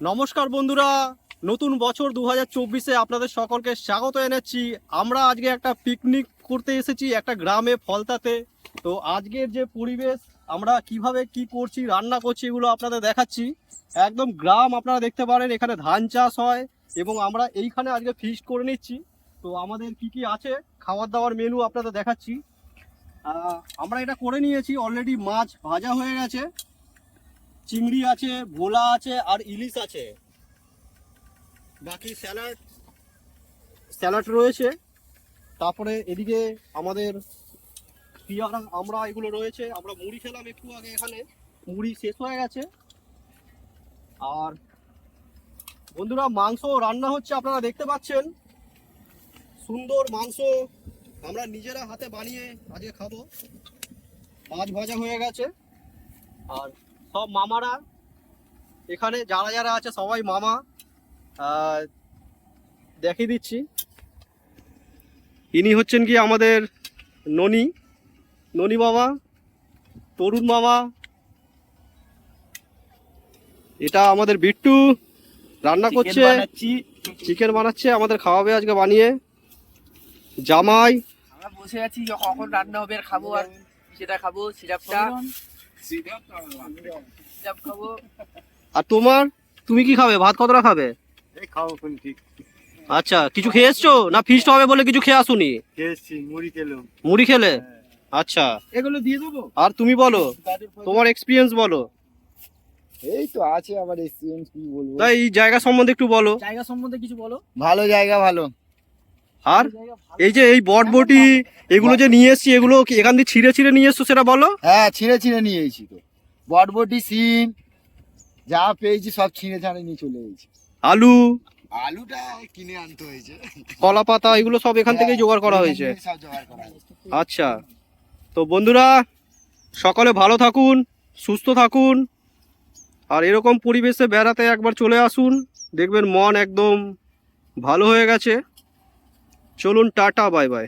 নমস্কার বন্ধুরা, নতুন বছর দু হাজার চব্বিশে আপনাদের সকলকে স্বাগত এনেছি আমরা আজকে একটা পিকনিক করতে এসেছি একটা গ্রামে ফলতাতে। তো আজকের যে পরিবেশ, আমরা কীভাবে কি করছি, রান্না করছি এগুলো আপনাদের দেখাচ্ছি। একদম গ্রাম আপনারা দেখতে পারেন, এখানে ধান চাষ হয় এবং আমরা এইখানে আজকে ফিস্ট করে নিচ্ছি। তো আমাদের কি কি আছে খাবার দাবার মেনু আপনাদের দেখাচ্ছি। আমরা এটা করে নিয়েছি অলরেডি মাছ ভাজা হয়ে গেছে। চিংড়ি আছে, ভোলা আছে আর ইলিশ আছে। বাকি স্যালাড স্যালাড রয়েছে। তারপরে এদিকে আমাদের পিয়ারা, আমরা এগুলো রয়েছে। আমরা মুড়ি খেলাম একটু আগে এখানে। মুড়ি শেষ হয়ে গেছে। আর বন্ধুরা, মাংস রান্না হচ্ছে, আপনারা দেখতে পাচ্ছেন। সুন্দর মাংস আমরা নিজেরা হাতে বানিয়ে আজকে খাব। মাছ ভাজা হয়ে গেছে। আর সব মামারা। এখানে যারা যারা আছে সবাই মামা। দেখিয়ে দিচ্ছি। ইনি হচ্ছেন কি আমাদের ননি। ননি মামা তরুণ মামা। এটা আমাদের বিট্টু রান্না করছে। চিকেন বানাচ্ছে আমাদের খাওয়াবে আজকে বানিয়ে। জামাই। আমরা বসে আছি যে কখন রান্না হবে আর খাব আর সেটা খাব সিরাপটা আর তোমার? তুমি কি খাবে? ভাত কতটা খাবে? এই খাও কোন ঠিক। আচ্ছা কিছু খেয়ে এসছো না ফিস্ট হবে বলে কিছু খেয়ে আসুনি? মুড়ি খেলে। আচ্ছা। এগুলো দিয়ে দেবো? আর তুমি বলো তোমার এক্সপিরিয়েন্স বলো। এই তো আছে আবার এক্সপিরিয়েন্স কি বলব? তাই এই জায়গা সম্বন্ধে একটু বলো। জায়গা সম্বন্ধে কিছু বলো। ভালো জায়গা ভালো। আর এই যে এই বটবটি এগুলো যে নিয়ে এসছি এগুলো এখান দিয়ে ছিঁড়ে ছিঁড়ে নিয়ে এসছো সেটা বলো? হ্যাঁ ছিঁড়ে ছিঁড়ে নিয়ে এসেছি তো। বটবটি সিম যা পেয়েছি সব ছিঁড়ে ছাড়ে নিয়ে চলে এসেছি। আলু আলুটা কিনে আনতে হয়েছে। কলা পাতা এগুলো সব এখান থেকেই জোগাড় করা হয়েছে। জোগাড় করা হয়েছে। আচ্ছা তো বন্ধুরা সকলে ভালো থাকুন সুস্থ থাকুন আর এরকম পরিবেশে বেড়াতে একবার চলে আসুন। দেখবেন মন একদম ভালো হয়ে গেছে। চলুন টাটা বাই বাই।